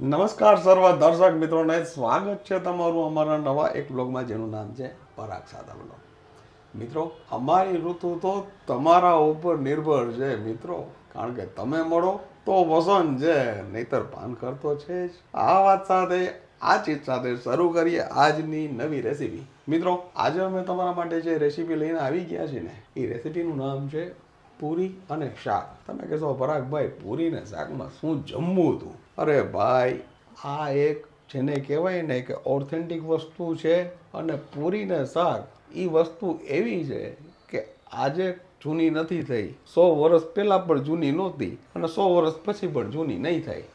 નમસ્કાર સર્વ દર્શક મિત્રોને, સ્વાગત છે તમારું અમારા નવા એક બ્લોગમાં જેનું નામ છે પરાગ બ્લોગ મિત્રો, અમારી ઋતુ તો તમારા ઉપર નિર્ભર છે મિત્રો, કારણ કે તમે મળો તો પસંદ છે, નહીતર પાન કરતો છે જ. આ વાત સાથે, આ ચીજ સાથે શરૂ કરીએ આજની નવી રેસીપી મિત્રો, આજે અમે તમારા માટે જે રેસીપી લઈને આવી ગયા છીએ ને, એ રેસીપીનું નામ છે પૂરી અને શાક. તમે કહેશો પરાગભાઈ પૂરી ને શાકમાં શું જમવું હતું અરે ભાઈ, આ એક જેને કહેવાય ને કે ઓથેન્ટિક વસ્તુ છે અને પૂરી ને શાક એ વસ્તુ એવી છે કે આજે જૂની નથી થઈ. સો વર્ષ પહેલાં પણ જૂની નહોતી અને સો વર્ષ પછી પણ જૂની નહીં થાય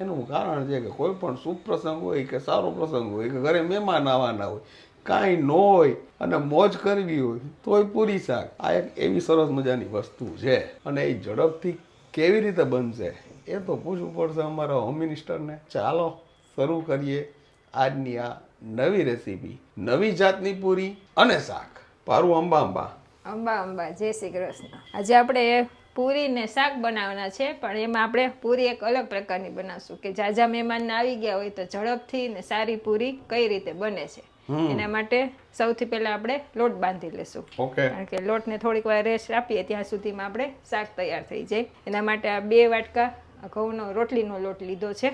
એનું કારણ છે કે કોઈ પણ શુભ પ્રસંગ હોય કે સારો પ્રસંગ હોય કે ઘરે મહેમાન આવવાના હોય કાંઈ ન હોય અને મોજ કરવી હોય તોય પૂરી શાક. આ એક એવી સરસ મજાની વસ્તુ છે. અને એ ઝડપથી કેવી રીતે બનશે એ તો પૂછવું પડશે અમારા હોમ મિનિસ્ટરને. ચાલો, શરૂ કરીએ આજની આ નવી રેસીપી. નવી જાતની પૂરી અને શાક. પારું અંબા અંબા. અંબા અંબા, જય શ્રી કૃષ્ણ. આજે આપણે પૂરી ને શાક બનાવવાના છે, પણ એમાં આપણે પૂરી એક અલગ પ્રકારની બનાવશું કે જાજા મહેમાન આવી ગયા હોય તો ઝડપથી ને સારી પૂરી કઈ રીતે બને છે. એના માટે સૌથી પહેલા આપણે લોટ બાંધી લેશું. કારણ કે લોટને થોડીક વાર રેસ્ટ આપીએ ત્યાં સુધીમાં આપણે શાક તૈયાર થઈ જાય. એના માટે આ બે વાટકા ઘઉંનો રોટલીનો લોટ લીધો છે.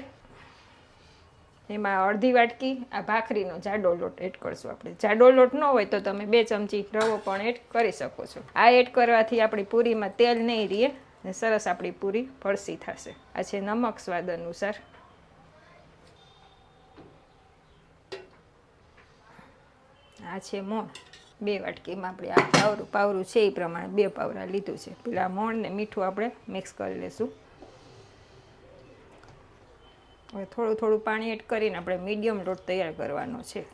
એમાં અડધી વાટકી આ ભાખરીનો જાડો લોટ એડ કરશું આપણે. જાડો લોટ ન હોય તો તમે બે ચમચી રવો પણ એડ કરી શકો છો. આ એડ કરવાથી આપણી પૂરીમાં તેલ નહીં રહે અને સરસ આપણી પૂરી ફળસી થશે. આ છે નમક સ્વાદ અનુસાર. આ છે મોણ. બે વાટકીમાં આપણે આ પાવરું પાવરું છે એ પ્રમાણે બે પાવરા લીધું છે. પેલા મોણ ને મીઠું આપણે મિક્સ કરી લેશું. હવે થોડું થોડું પાણી એડ કરીને આપણે મીડિયમ લોટ તૈયાર કરવાનો છે.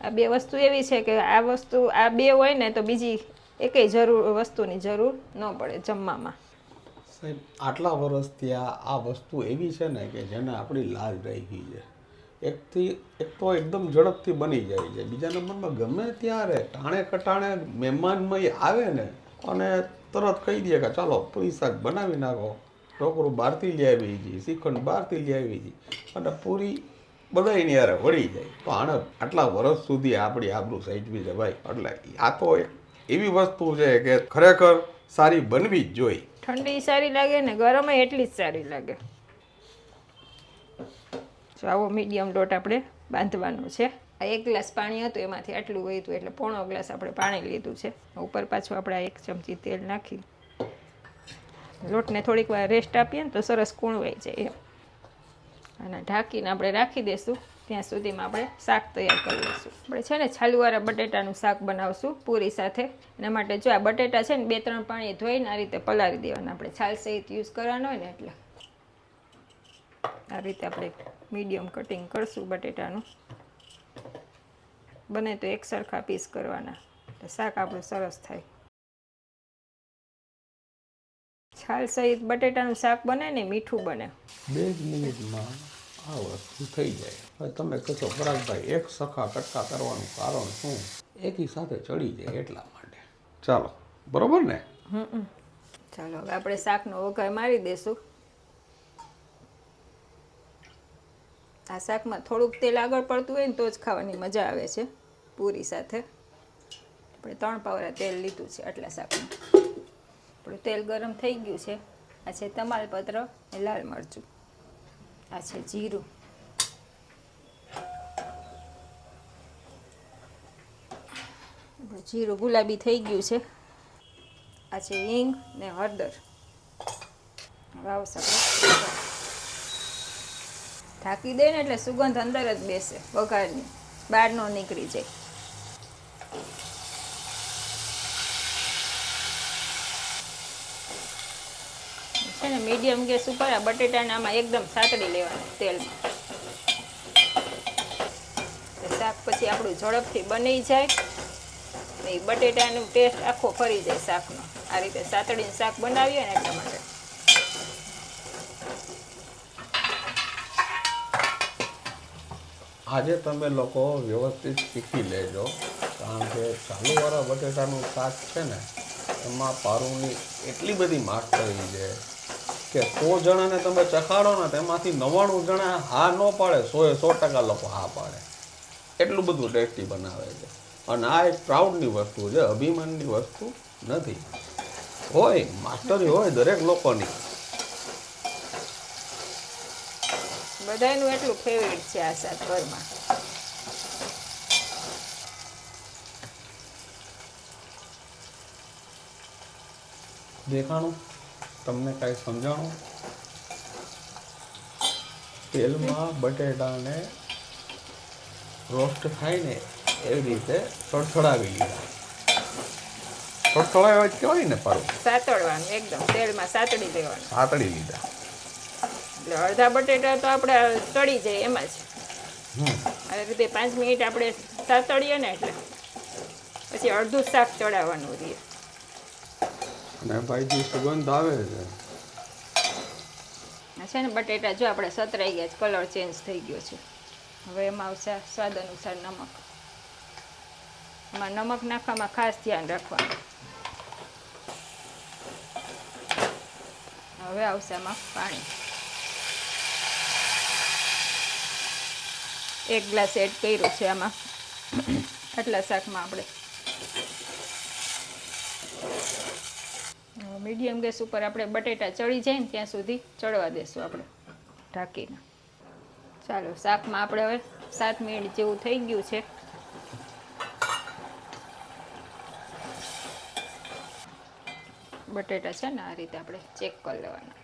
આ બે વસ્તુ એવી છે કે આ વસ્તુ, આ બે હોય ને તો બીજી એકેય જરૂર, વસ્તુની જરૂર ન પડે જમવામાં. આટલા વર્ષથી આ આ વસ્તુ એવી છે ને કે જેને આપણી લાજ રહી ગઈ છે. એકથી એક તો એકદમ ઝડપથી બની જાય છે. બીજા નંબરમાં ગમે ત્યારે ટાણે કટાણે મહેમાનમાં આવે ને, અને તરત કહી દે કે ચાલો પૂરી શાક બનાવી નાખો. ઢોકળું બહારથી લઈ આવી છીએ શ્રીખંડ બહારથી લઈ આવી છીએ અને પૂરી બધાયની યારે વળી જાય. તો આણે આટલા વર્ષ સુધી આપણી આબરું સાચવી છે એટલે આ તો એક એવી વસ્તુ છે કે ખરેખર સારી બનવી જ જોઈએ. ઠંડી સારી લાગે ને ગરમ એટલી જ સારી લાગે. જો આવો મીડિયમ લોટ આપણે બાંધવાનો છે. આ એક ગ્લાસ પાણી હતું, એમાંથી આટલું વહીતું એટલે પોણો ગ્લાસ આપણે પાણી લીધું છે. ઉપર પાછું આપણે એક ચમચી તેલ નાખી. લોટને થોડીક વાર રેસ્ટ આપીએ ને તો સરસ કૂણવાઈ જાય એમ. અને ઢાંકીને આપણે રાખી દઈશું ત્યાં સુધીમાં આપણે શાક તૈયાર કરી લઈશું આપણે છે ને છાલુવાળા બટેટાનું શાક બનાવશું પૂરી સાથે. એના માટે જો આ બટેટા છે ને બે ત્રણ પાણી ધોઈને આ રીતે પલાળી દેવાના. આપણે છાલ સહિત યુઝ કરવાનો હોય ને એટલે. આ રીતે આપણે મીડિયમ કટિંગ કરશું બટેટાનું. બને તો એક સરખા પીસ કરવાના. એટલે શાક આપણું સરસ થાય. છાલ સહિત બટેટાનું શાક બને ને મીઠું બને. બે મિનિટમાં આ વસ્તુ થઈ જાય. હવે તમે કહેશો પરાગભાઈ એક સખા કટકા કરવાનું કારણ શું? એકી સાથે ચડી જાય એટલા માટે. ચાલો બરોબર ને? ચાલો હવે આપણે શાકનો વઘાર મારી દઈશું આ શાકમાં થોડુંક તેલ આગળ પડતું હોય ને તો જ ખાવાની મજા આવે છે પૂરી સાથે. આપણે ત્રણ પાવરા તેલ લીધું છે આટલા શાકમાં. આપણું તેલ ગરમ થઈ ગયું છે. આ છે તમાલપત્ર એ લાલ મરચું. આ છે જીરું. જીરું ગુલાબી થઈ ગયું છે. આ છે હિંગ ને હળદર. આપણે ઢાંકી દે ને એટલે સુગંધ અંદર જ બેસે. વઘારની. બહાર ન નીકળી જાય. છે ને મીડિયમ ગેસ ઉપર આ બટેટાને આમાં એકદમ સાતડી લેવાના તેલમાં. શાક પછી આપણું ઝડપથી બની જાય. એ બટેટાનો ટેસ્ટ આખો ફરી જાય શાકનો. આ રીતે સાતડીને શાક બનાવીએ ને એટલા માટે. આજે તમે લોકો વ્યવસ્થિત શીખી લેજો, કારણ કે ચાલુવાળા બટેટાનું શાક છે ને, એમાં પારુની એટલી બધી માગ કરી છે. કે સો જણાને તમે ચખાડો ને તેમાંથી નવ્વાણું જણા હા ન પાડે સો એ સો ટકા લોકો હા પાડે. એટલું બધું ટેસ્ટી બનાવે છે. અને આ એક પ્રાઉડની વસ્તુ છે અભિમાનની વસ્તુ નથી. હોય માસ્ટરી હોય દરેક લોકોની. બધાનું એટલું ફેવરિટ છે આ શાક ઘરમાં. દેખાણું? તમને કાંઈ સમજાણું? તેલમાં બટેટાને રોસ્ટ થાય ને એવી રીતે સડસડાવી લીધા સડસડાવ્યા જ કહેવાય ને પારું? સાતળવાનું એકદમ. તેલમાં સાતડી દેવાનું. સાતડી લીધા. એટલે અડધા બટેટા તો આપણે તળી જાય એમાં જ. હમ. આ રીતે પાંચ મિનિટ આપણે સાતળીએ ને એટલે. પછી અડધું શાક ચડાવવાનું રહીએ અને ભાઈજી સુગંધ આવે છે. છે ને બટેટા, જો આપણે સતરાઈ ગયા કલર ચેન્જ થઈ ગયો છે. હવે એમાં આવશે સ્વાદ અનુસાર નમક. એમાં નમક નાખવામાં ખાસ ધ્યાન રાખવાનું. હવે આવશે આમાં પાણી. એક ગ્લાસ એડ કર્યું છે આમાં. આટલા શાકમાં આપણે. મીડિયમ ગેસ ઉપર આપણે બટેટા ચડી જાય ને ત્યાં સુધી ચડવા દેશું આપણે ઢાંકીને. ચાલો, શાકમાં આપણે હવે સાત મિનિટ જેવું થઈ ગયું છે. બટેટા છે ને આ રીતે આપણે ચેક કરી લેવાના.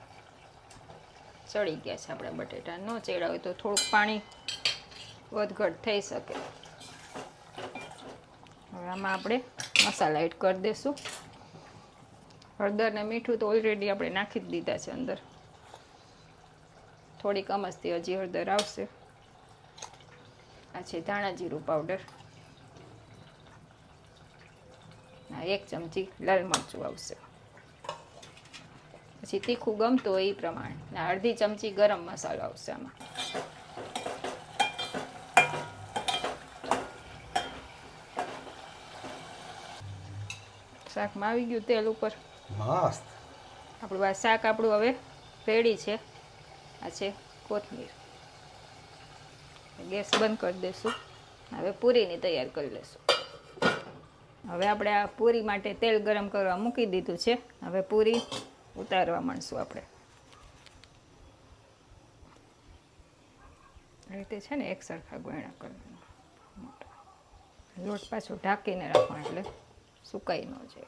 ચડી ગયા છે આપણા બટેટા. ન ચડ્યા હોય તો થોડુંક પાણી વધઘટ થઈ શકે. હવે આમાં આપણે મસાલા એડ કરી દઈશું હળદર ને મીઠું તો ઓલરેડી આપણે નાખી જ દીધા છે અંદર. થોડીક અમસ્તી હજી હળદર આવશે. આ છે ધાણા જીરું પાવડર એક ચમચી લાલ મરચું આવશે. પછી તીખું ગમતું હોય એ પ્રમાણે. અડધી ચમચી ગરમ મસાલો આવશે આમાં. શાકમાં આવી ગયું તેલ ઉપર. મસ્ત. આપણું આ શાક આપણું હવે રેડી છે. આ છે કોથમીર. ગેસ બંધ કરી દઈશું. હવે પૂરીની તૈયાર કરી લઈશું. હવે આપણે આ પૂરી માટે તેલ ગરમ કરવા મૂકી દીધું છે. હવે પૂરી ઉતારવા માંડશું આપણે. રીતે છે ને એક સરખા ગોયણા કરવાના. લોટ પાછો ઢાંકીને રાખવાનો એટલે સુકાઈ ન જાય.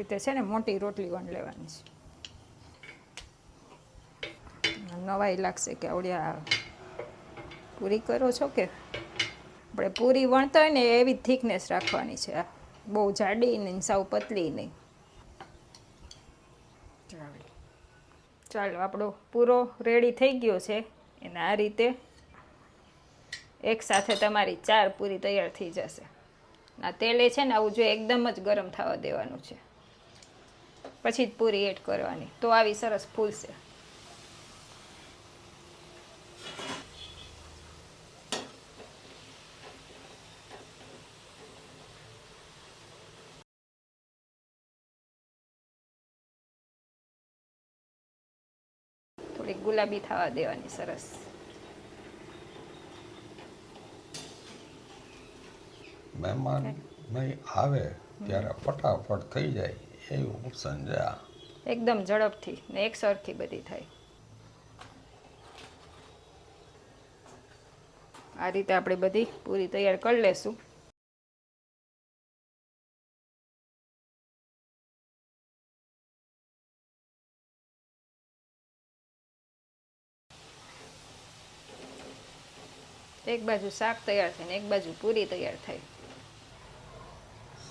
રીતે છે ને મોટી રોટલી વણ લેવાની છે. નવાઈ લાગશે કે આવડે પૂરી કરો છો કે? આપણે પૂરી વણતા હોય ને એવી થિકનેસ રાખવાની છે. આ બહુ જાડી નહીં સાવ પતલી નહીં. ચાલો. આપણો પૂરો રેડી થઈ ગયો છે. એને આ રીતે એક સાથે તમારી ચાર પૂરી તૈયાર થઈ જશે. આ તેલે છે ને આવું જો એકદમ જ ગરમ થવા દેવાનું છે. પછી જ પૂરી એડ કરવાની. તો આવી સરસ ફૂલશે થોડીક ગુલાબી થવા દેવાની સરસ. મહેમાન નહીં આવે ત્યારે ફટાફટ થઈ જાય. એવું ઓપ્શન એકદમ ઝડપથી ને એક સરખી બધી થાય. આ રીતે આપણે બધી પૂરી તૈયાર કરી લેશું. એક બાજુ શાક તૈયાર થાય ને એક બાજુ પૂરી તૈયાર થાય.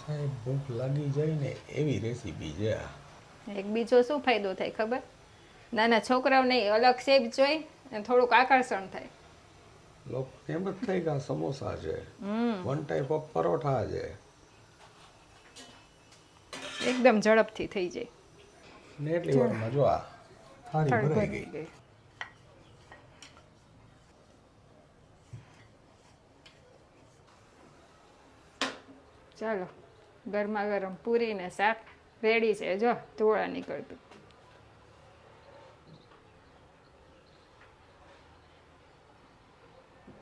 કાંઈ ભૂખ લાગી જાય ને એવી રેસીપી છે આ. એક બીજો શું ફાયદો થાય ખબર? નાના છોકરાઓને અલગ શેપ જોઈ અને થોડુંક આકર્ષણ થાય. લોકો એમ જ થાય કે આ સમોસા છે. વન ટાઈપ ઓફ પરોઠા છે. એકદમ ઝડપથી થઈ જાય. ને એટલી વારમાં જો આ થાળી ભરાઈ ગઈ. ચાલો. ગરમા ગરમ પૂરી ને શાક રેડી છે. જો ધોળા નીકળતું.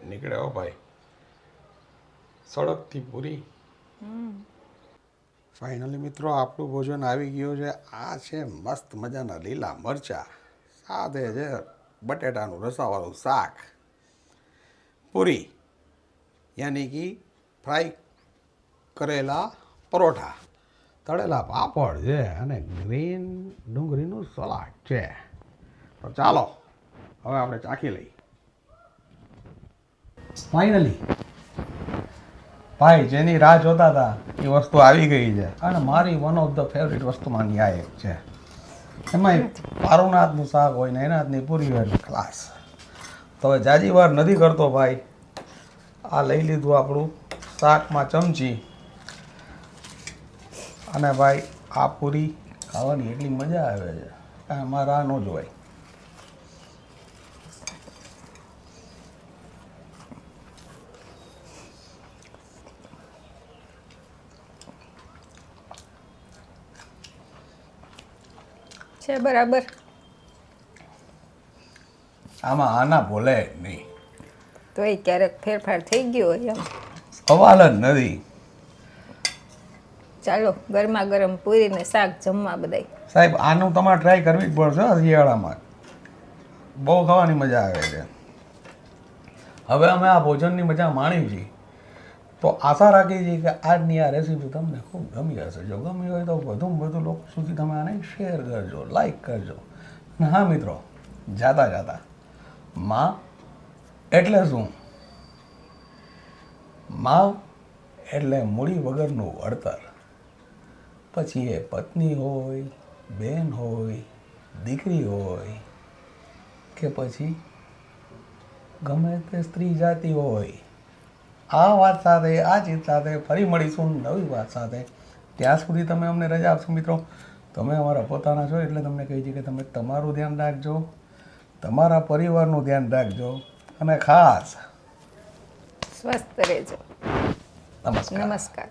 નીકળે હો ભાઈ. સડકથી પૂરી. ફાઇનલી મિત્રો આપણું ભોજન આવી ગયું છે. આ છે મસ્ત મજાના લીલા મરચા સાથે છે બટેટાનું રસાવાળું શાક પૂરી. યાની કે ફ્રાય કરેલા પરોઠા. તળેલા પાપડ છે અને ગ્રીન ડુંગળીનું સલાડ છે. તો ચાલો, હવે આપણે ચાખી લઈએ. ફાઇનલી ભાઈ, જેની રાહ જોતા હતા, એ વસ્તુ આવી ગઈ છે. અને મારી વન ઓફ ધ ફેવરિટ વસ્તુમાંની આ એક છે. એમાં પારુનાથનું શાક હોય ને એનાથની પૂરી હોય ક્લાસ તો હવે જાજી વાર નથી કરતો ભાઈ. આ લઈ લીધું આપણું શાકમાં ચમચી. અને ભાઈ આ પૂરી ખાવાની એટલી મજા આવે છે. કાંઈ એમાં રાહ ન જોવાય. છે બરાબર. આમાં આના ભોલે નહીં. તો એ ક્યારેક ફેરફાર થઈ ગયો હોય સવાલ જ નથી. ચાલો ગરમા ગરમ પૂરી ને શાક જમવા બધાય. સાહેબ, આનું તમારે ટ્રાય કરવી જ પડશે શિયાળામાં. બહુ ખાવાની મજા આવે છે. હવે અમે આ ભોજનની મજા માણી છીએ. તો આશા રાખીએ છીએ કે આજની આ રેસીપી તમને ખૂબ ગમી હશે. જો ગમી હોય તો વધુમાં વધુ લોકો સુધી તમે આને શેર કરજો લાઈક કરજો. હા મિત્રો, જાતા જાતા. માં એટલે શું? માં એટલે મૂડી વગરનું વળતર. પછી એ પત્ની હોય બેન હોય દીકરી હોય કે પછી ગમે તે સ્ત્રી જાતિ હોય આ વાત સાથે આ ચીજ સાથે ફરી મળીશું નવી વાત સાથે. ત્યાં સુધી તમે અમને રજા આપશો મિત્રો. તમે અમારા પોતાના છો એટલે તમને કહી છે કે તમે તમારું ધ્યાન રાખજો તમારા પરિવારનું ધ્યાન રાખજો અને ખાસ સ્વસ્થ રહેજો. નમસ્કાર. નમસ્કાર.